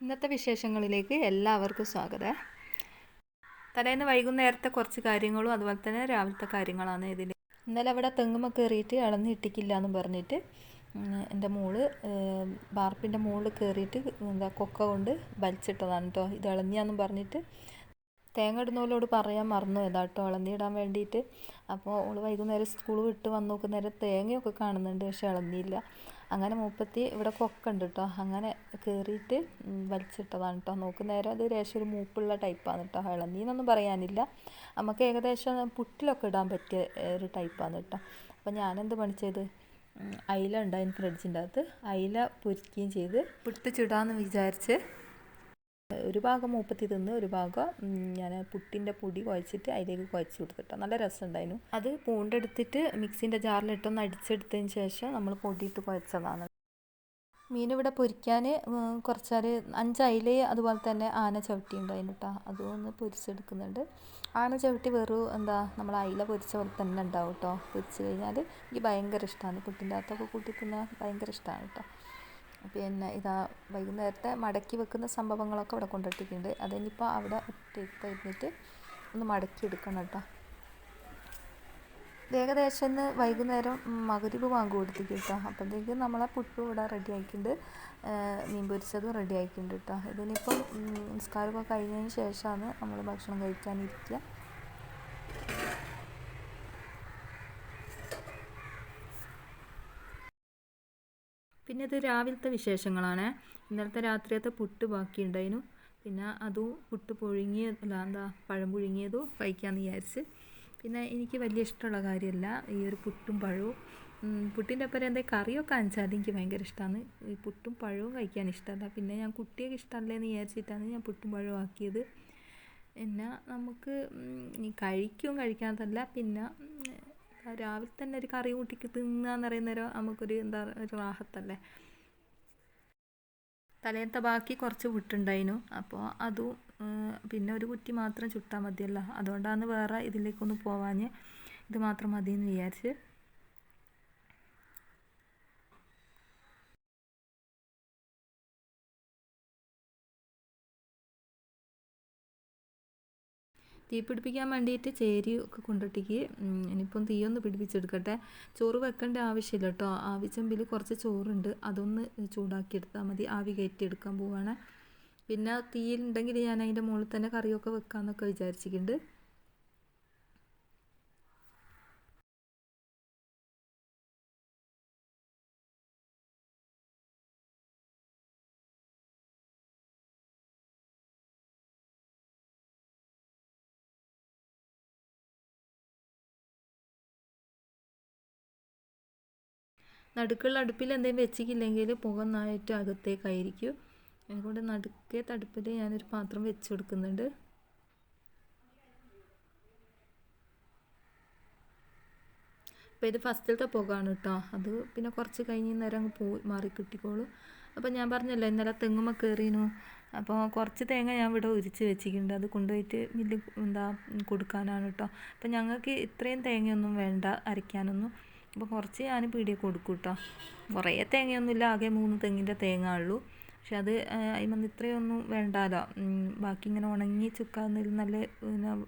ഇന്നത്തെ വിശേഷങ്ങളിലേക്ക് എല്ലാവർക്കും സ്വാഗതം. തലേന്ന് വൈകുന്നേരത്തെ കുറച്ച് കാര്യങ്ങളും അതുപോലെ തന്നെ രാവിലത്തെ കാര്യങ്ങളാണ് ഇതിൽ ഇന്നലെ അവിടെ തെങ്ങുമ കയറിയിട്ട് ഇളന്ന് ഇട്ടിക്കില്ല എന്ന് പറഞ്ഞിട്ട് എന്റെ മോൾ ബാർപ്പിന്റെ മുകളിൽ കയറിയിട്ട് എന്താ കൊക്ക കൊണ്ട് വലിച്ചിട്ടതാണ് കേട്ടോ ഇത് ഇളഞ്ഞാന്നും പറഞ്ഞിട്ട്. തേങ്ങ ഇടുന്നവരോട് പറയാൻ മറന്നു കേട്ടോ ഇളന്നിടാൻ വേണ്ടിയിട്ട്. അപ്പോൾ അവൾ വൈകുന്നേരം സ്കൂൾ വിട്ട് വന്ന് നോക്കുന്നേരം തേങ്ങയൊക്കെ കാണുന്നുണ്ട് പക്ഷെ ഇളന്നിയില്ല അങ്ങനെ മൂപ്പത്തി ഇവിടെ കൊക്കുണ്ട് കേട്ടോ അങ്ങനെ കയറിയിട്ട് വലിച്ചിട്ടതാണ് കേട്ടോ നോക്കുന്നേരം അത് രേഷം ഒരു മൂപ്പുള്ള ടൈപ്പാണ് കേട്ടോ ഇളനീന്നൊന്നും പറയാനില്ല. നമുക്ക് ഏകദേശം പുട്ടിലൊക്കെ ഇടാൻ പറ്റിയ ഒരു ടൈപ്പാണ് കേട്ടോ അപ്പോൾ ഞാനെന്ത് പണിച്ചത് ചെയ്ത് അയില ഉണ്ടായിരുന്നു ഫ്രിഡ്ജിന്റെ അകത്ത്. അയില പൊരിക്കുകയും ചെയ്ത് പുട്ട് ചുടാന്ന് വിചാരിച്ച് ഒരു ഭാഗം മൂപ്പത്തി തിന്ന് ഒരു ഭാഗം ഞാൻ പുട്ടിന്റെ പൊടി കുഴച്ചിട്ട് അതിലേക്ക് കുഴച്ച് കൊടുത്തിട്ടോ. നല്ല രസമുണ്ടായിരുന്നു. അത് പൂണ്ടെടുത്തിട്ട് മിക്സിന്റെ ജാറിലിട്ടൊന്ന് അടിച്ചെടുത്തതിന് ശേഷം നമ്മൾ പൊടിയിട്ട് കുഴച്ചതാണ്. മീൻ ഇവിടെ പൊരിക്കാൻ കുറച്ചാൽ അഞ്ച് അയില അതുപോലെ തന്നെ ആന ചവിട്ടി ഉണ്ടായിരുന്നു കേട്ടോ അതും ഒന്ന് പൊരിച്ചെടുക്കുന്നുണ്ട്. ആന ചവിട്ടി വെറും എന്താ നമ്മൾ അയില പൊരിച്ച പോലെ തന്നെ ഉണ്ടാവും കേട്ടോ പൊരിച്ച് കഴിഞ്ഞാൽ എനിക്ക് ഭയങ്കര ഇഷ്ടമാണ് പുട്ടിന്റെ അകത്തൊക്കെ കൂട്ടി തിന്നാൻ ഭയങ്കര ഇഷ്ടമാണ് കേട്ടോ പിന്നെ ഇതാ വൈകുന്നേരത്തെ മടക്കി വെക്കുന്ന സംഭവങ്ങളൊക്കെ ഇവിടെ കൊണ്ടിട്ടിട്ടുണ്ട് അതിനിപ്പോൾ അവിടെ ഒറ്റയ്ക്ക് ഇരുന്നിട്ട് ഒന്ന് മടക്കി എടുക്കണം കേട്ടോ ഏകദേശം ഇന്ന് വൈകുന്നേരം മകരിവ് വാങ്ങി കൊടുത്തിട്ട് കേട്ടോ. അപ്പോഴത്തേക്കും നമ്മളെ പുട്ടും ഇവിടെ റെഡി ആക്കിയിട്ടുണ്ട് മീൻ പൊരിച്ചതും റെഡി ആക്കിയിട്ടുണ്ട് കേട്ടോ. ഇതിനിപ്പം നിസ്കാരമൊക്കെ കഴിഞ്ഞതിന് ശേഷമാണ് നമ്മൾ ഭക്ഷണം കഴിക്കാനിരിക്കുക. പിന്നെ ഇത് രാവിലത്തെ വിശേഷങ്ങളാണ്. ഇന്നലത്തെ രാത്രിയത്തെ പുട്ട് ബാക്കിയുണ്ടായിരുന്നു. പിന്നെ അതും പുട്ട് പുഴുങ്ങിയ അല്ല എന്താ പഴം പുഴുങ്ങിയതും കഴിക്കാമെന്ന് വിചാരിച്ച്. പിന്നെ എനിക്ക് വലിയ ഇഷ്ടമുള്ള കാര്യമല്ല ഈ ഒരു പുട്ടും പഴവും. പുട്ടിന്റെ ഒപ്പം എന്താ കറിയൊക്കെ അഞ്ചാൽ എനിക്ക് ഭയങ്കര ഇഷ്ടമാണ്. ഈ പുട്ടും പഴവും കഴിക്കാൻ ഇഷ്ടമല്ല. പിന്നെ ഞാൻ കുട്ടിയൊക്കെ ഇഷ്ടമല്ലേന്ന് വിചാരിച്ചിട്ടാണ് ഞാൻ പുട്ടും പഴവും ആക്കിയത്. പിന്നെ നമുക്ക് കഴിക്കും കഴിക്കാത്തല്ല പിന്നെ രാവിലെ തന്നെ ഒരു കറി കൂട്ടിക്ക് തിന്നാന്ന് പറയുന്നേരം നമുക്കൊരു എന്താ ഒരു റാഹത്തല്ലേ? തലേത്തെ ബാക്കി കുറച്ച് വിട്ടുണ്ടായിരുന്നു അപ്പോൾ അതും പിന്നെ ഒരു കുറ്റി മാത്രം ചുട്ടാൽ മതിയല്ലോ. അതുകൊണ്ടാണ് വേറെ ഇതിലേക്കൊന്നും പോവാഞ്ഞ് ഇത് മാത്രം മതിയെന്ന് വിചാരിച്ച് തീ പിടിപ്പിക്കാൻ വേണ്ടിയിട്ട് ചേരി ഒക്കെ കൊണ്ടിട്ടേക്ക്. ഇനിയിപ്പം തീയൊന്ന് പിടിപ്പിച്ചെടുക്കട്ടെ. ചോറ് വെക്കേണ്ട ആവശ്യമില്ല കേട്ടോ. ആവിച്ചെമ്പിൽ കുറച്ച് ചോറുണ്ട്. അതൊന്ന് ചൂടാക്കി എടുത്താൽ മതി. ആവി കയറ്റി എടുക്കാൻ പോവാണ്. പിന്നെ തീയിലുണ്ടെങ്കിൽ ഞാൻ അതിന്റെ മുകളിൽ തന്നെ കറിയൊക്കെ വെക്കാമെന്നൊക്കെ വിചാരിച്ചിട്ടുണ്ട്. നടുക്കുള്ള അടുപ്പിൽ എന്തെങ്കിലും വെച്ചിട്ടില്ലെങ്കിൽ പുക നന്നായിട്ട് അകത്തേക്കായിരിക്കും. അതുകൊണ്ട് നടുക്കേ തടുപ്പിൽ ഞാനൊരു പാത്രം വെച്ച് കൊടുക്കുന്നുണ്ട്. അപ്പോൾ ഇത് ഫസ്റ്റിലത്തെ പുകയാണ് കേട്ടോ അത് പിന്നെ കുറച്ച് കഴിഞ്ഞ് നേരം അങ്ങ് പോയി മാറി കിട്ടിക്കോളും. അപ്പോൾ ഞാൻ പറഞ്ഞല്ലോ ഇന്നലെ തെങ്ങുമ്മ കയറിനു. അപ്പോൾ കുറച്ച് തേങ്ങ ഞാൻ ഇവിടെ ഉരിച്ച് വെച്ചിട്ടുണ്ട്. അത് കൊണ്ടുപോയിട്ട് മില്ല് എന്താ കൊടുക്കാനാണ് കേട്ടോ അപ്പോൾ ഞങ്ങൾക്ക് ഇത്രയും തേങ്ങയൊന്നും വേണ്ട അരയ്ക്കാനൊന്നും. അപ്പോൾ കുറച്ച് ഞാൻ പീടിയെ കൊടുക്കും കേട്ടോ കുറേ തേങ്ങയൊന്നുമില്ല ആകെ മൂന്ന് തെങ്ങിന്റെ തേങ്ങ ഉള്ളൂ. പക്ഷെ അത് അതിമന്ന് ഇത്രയൊന്നും വേണ്ടാലോ? ബാക്കി ഇങ്ങനെ ഉണങ്ങി ചുക്കാന്നതിൽ നല്ല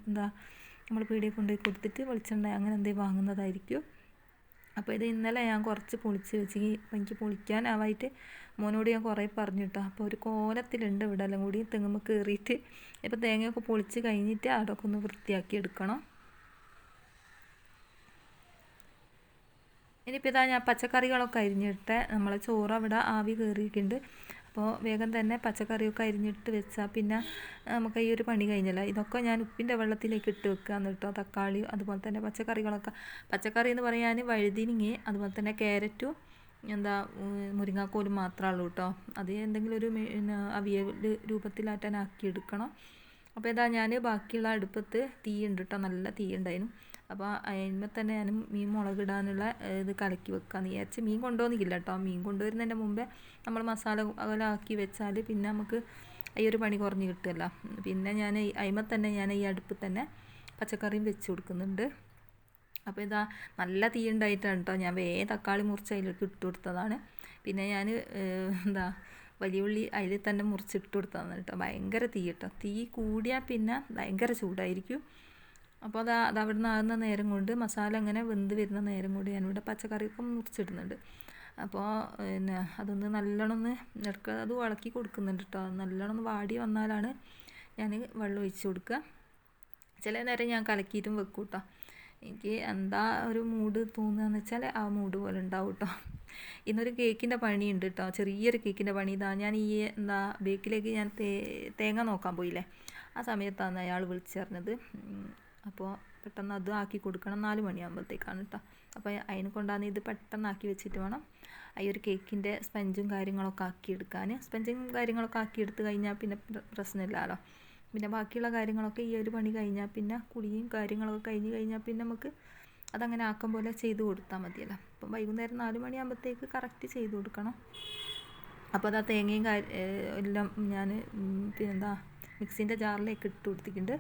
എന്താ നമ്മൾ പീടിയെ കൊണ്ടുപോയി കൊടുത്തിട്ട് വെളിച്ചെണ്ണ അങ്ങനെ എന്തെങ്കിലും വാങ്ങുന്നതായിരിക്കും. അപ്പോൾ ഇത് ഇന്നലെ ഞാൻ കുറച്ച് പൊളിച്ച് വെച്ച് എനിക്ക് പൊളിക്കാനാവായിട്ട് മോനോട് ഞാൻ കുറേ പറഞ്ഞു കേട്ടോ അപ്പോൾ ഒരു കോലത്തിലുണ്ട് ഇവിടെ എല്ലാം കൂടി തെങ്ങുമ്പോൾ കയറിയിട്ട്. ഇപ്പോൾ തേങ്ങയൊക്കെ പൊളിച്ച് കഴിഞ്ഞിട്ട് അവിടെയൊക്കെ ഒന്ന് വൃത്തിയാക്കി എടുക്കണം. ഇനിയിപ്പോൾ ഇതാ ഞാൻ പച്ചക്കറികളൊക്കെ അരിഞ്ഞിട്ട് നമ്മൾ ചോറ് അവിടെ ആവി കയറിയിട്ടുണ്ട് അപ്പോൾ വേഗം തന്നെ പച്ചക്കറിയൊക്കെ അരിഞ്ഞിട്ട് വെച്ചാൽ പിന്നെ നമുക്ക് ഈ ഒരു പണി കഴിഞ്ഞില്ല. ഇതൊക്കെ ഞാൻ ഉപ്പിന്റെ വെള്ളത്തിലേക്ക് ഇട്ട് വെക്കുക എന്നിട്ടോ തക്കാളി അതുപോലെ തന്നെ പച്ചക്കറികളൊക്കെ. പച്ചക്കറി എന്ന് പറയാൻ വഴുതിനിങ്ങി അതുപോലെ തന്നെ ക്യാരറ്റും എന്താ മുരിങ്ങാക്കോലും മാത്രമേ കേട്ടോ അത് എന്തെങ്കിലും ഒരു അവിയൽ രൂപത്തിലാറ്റാൻ ആക്കി എടുക്കണം അപ്പോൾ ഇതാ ഞാൻ ബാക്കിയുള്ള അടുപ്പത്ത് തീ ഉണ്ട് കേട്ടോ നല്ല തീ ഉണ്ടായിരുന്നു അപ്പോൾ അതിന്മേൽ തന്നെ ഞാൻ മീൻ മുളകിടാനുള്ള ഇത് കലക്കി വെക്കാമെന്ന് വിചാരിച്ച് മീൻ കൊണ്ടുവന്നില്ല കേട്ടോ മീൻ കൊണ്ടുവരുന്നതിന്റെ മുമ്പേ നമ്മൾ മസാല ആക്കി വെച്ചാൽ പിന്നെ നമുക്ക് ഈ ഒരു പണി കുറഞ്ഞ് കിട്ടുമല്ലോ പിന്നെ ഞാൻ അതിമ തന്നെ ഞാൻ ഈ അടുപ്പിൽ തന്നെ പച്ചക്കറിയും വെച്ച് കൊടുക്കുന്നുണ്ട്. അപ്പോൾ ഇതാ നല്ല തീ ഉണ്ടായിട്ടാണ് കേട്ടോ ഞാൻ വേ തക്കാളി മുറിച്ച് അതിലേക്ക് ഇട്ട് കൊടുത്തതാണ്. പിന്നെ ഞാൻ എന്താ വലിയ ഉള്ളി അതിൽ തന്നെ മുറിച്ചിട്ട് കൊടുത്തതാണ് കേട്ടോ ഭയങ്കര തീ കേട്ടോ തീ കൂടിയാൽ പിന്നെ ഭയങ്കര ചൂടായിരിക്കും. അപ്പോൾ അത് അത് അവിടെ നിന്ന് ആകുന്ന നേരം കൊണ്ട് മസാല അങ്ങനെ വെന്ത് വരുന്ന നേരം കൊണ്ട് ഞാനിവിടെ പച്ചക്കറിയൊക്കെ മുറിച്ചിടുന്നുണ്ട്. അപ്പോൾ പിന്നെ അതൊന്ന് നല്ലോണം ഒന്ന് ഇടയ്ക്ക് അത് ഇളക്കി കൊടുക്കുന്നുണ്ട് കേട്ടോ നല്ലോണം ഒന്ന് വാടി വന്നാലാണ് ഞാൻ വെള്ളം ഒഴിച്ച് കൊടുക്കുക. ചില നേരം ഞാൻ കലക്കിയിട്ടും വെക്കും കേട്ടോ എനിക്ക് എന്താ ഒരു മൂഡ് തോന്നുകയെന്ന് വെച്ചാൽ ആ മൂഡ് പോലെ ഉണ്ടാവും കേട്ടോ ഇന്നൊരു കേക്കിന്റെ പണിയുണ്ട് കേട്ടോ ചെറിയൊരു കേക്കിന്റെ പണി. ഇതാ ഞാൻ ഈ എന്താ ബേക്കിലേക്ക് ഞാൻ തേങ്ങ നോക്കാൻ പോയില്ലേ? ആ സമയത്താണ് അയാൾ വിളിച്ചറിഞ്ഞത്. അപ്പോൾ പെട്ടെന്ന് അത് ആക്കി കൊടുക്കണം നാല് മണിയാകുമ്പോഴത്തേക്കാണ് കേട്ടോ അപ്പോൾ അതിനെ കൊണ്ടാന്ന് ഇത് പെട്ടെന്ന് ആക്കി വെച്ചിട്ട് വേണം ഈ ഒരു കേക്കിന്റെ സ്പഞ്ചും കാര്യങ്ങളൊക്കെ ആക്കി ആക്കിയെടുക്കാൻ സ്പഞ്ചും കാര്യങ്ങളൊക്കെ ആക്കി എടുത്ത് കഴിഞ്ഞാൽ പിന്നെ പ്രശ്നമില്ലല്ലോ പിന്നെ ബാക്കിയുള്ള കാര്യങ്ങളൊക്കെ ഈ ഒരു പണി കഴിഞ്ഞാൽ പിന്നെ കുളിയും കാര്യങ്ങളൊക്കെ കഴിഞ്ഞ് കഴിഞ്ഞാൽ പിന്നെ നമുക്ക് അതങ്ങനെ ആക്കം പോലെ ചെയ്ത് കൊടുത്താൽ മതിയല്ലോ. അപ്പം വൈകുന്നേരം നാല് മണിയാകുമ്പോഴത്തേക്ക് കറക്റ്റ് ചെയ്ത് കൊടുക്കണം. അപ്പോൾ അത് ആ തേങ്ങയും കാര്യം എല്ലാം ഞാൻ പിന്നെന്താ മിക്സിന്റെ ജാറിലേക്ക് ഇട്ട് കൊടുത്തിട്ടുണ്ട്.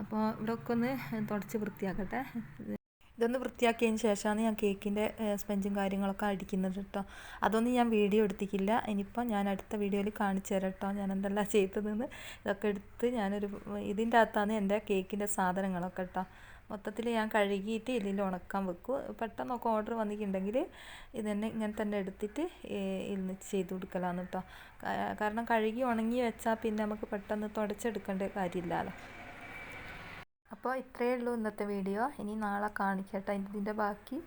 അപ്പോൾ ഇവിടെ ഒക്കെ ഒന്ന് തുടച്ച് വൃത്തിയാക്കട്ടെ. ഇതൊന്ന് വൃത്തിയാക്കിയതിന് ശേഷമാണ് ഞാൻ കേക്കിന്റെ സ്പഞ്ചും കാര്യങ്ങളൊക്കെ അടിക്കുന്നത് കേട്ടോ. അതൊന്നും ഞാൻ വീഡിയോ എടുത്തിക്കില്ല. ഇനിയിപ്പോൾ ഞാൻ അടുത്ത വീഡിയോയിൽ കാണിച്ചു തരാം കേട്ടോ ഞാൻ എന്തെല്ലാം ചെയ്തതെന്ന്. ഇതൊക്കെ എടുത്ത് ഞാനൊരു ഇതിന്റെ അകത്താണ് എന്റെ കേക്കിന്റെ സാധനങ്ങളൊക്കെ കേട്ടോ. മൊത്തത്തിൽ ഞാൻ കഴുകിയിട്ട് ഇതിൽ ഉണക്കാൻ വെക്കും. പെട്ടെന്നൊക്കെ ഓർഡർ വന്നിട്ടുണ്ടെങ്കിൽ ഇത് തന്നെ ഇങ്ങനെ തന്നെ എടുത്തിട്ട് ഇന്ന് ചെയ്ത് കൊടുക്കലാന്ന് കേട്ടോ. കാരണം കഴുകി ഉണങ്ങി വെച്ചാൽ പിന്നെ നമുക്ക് പെട്ടെന്ന് തുടച്ചെടുക്കേണ്ട കാര്യമില്ലല്ലോ. അപ്പോൾ ഇത്രയേ ഉള്ളൂ ഇന്നത്തെ വീഡിയോ. ഇനി നാളെ കാണിക്കട്ടെ. ഇതിന്റെ ബാക്കി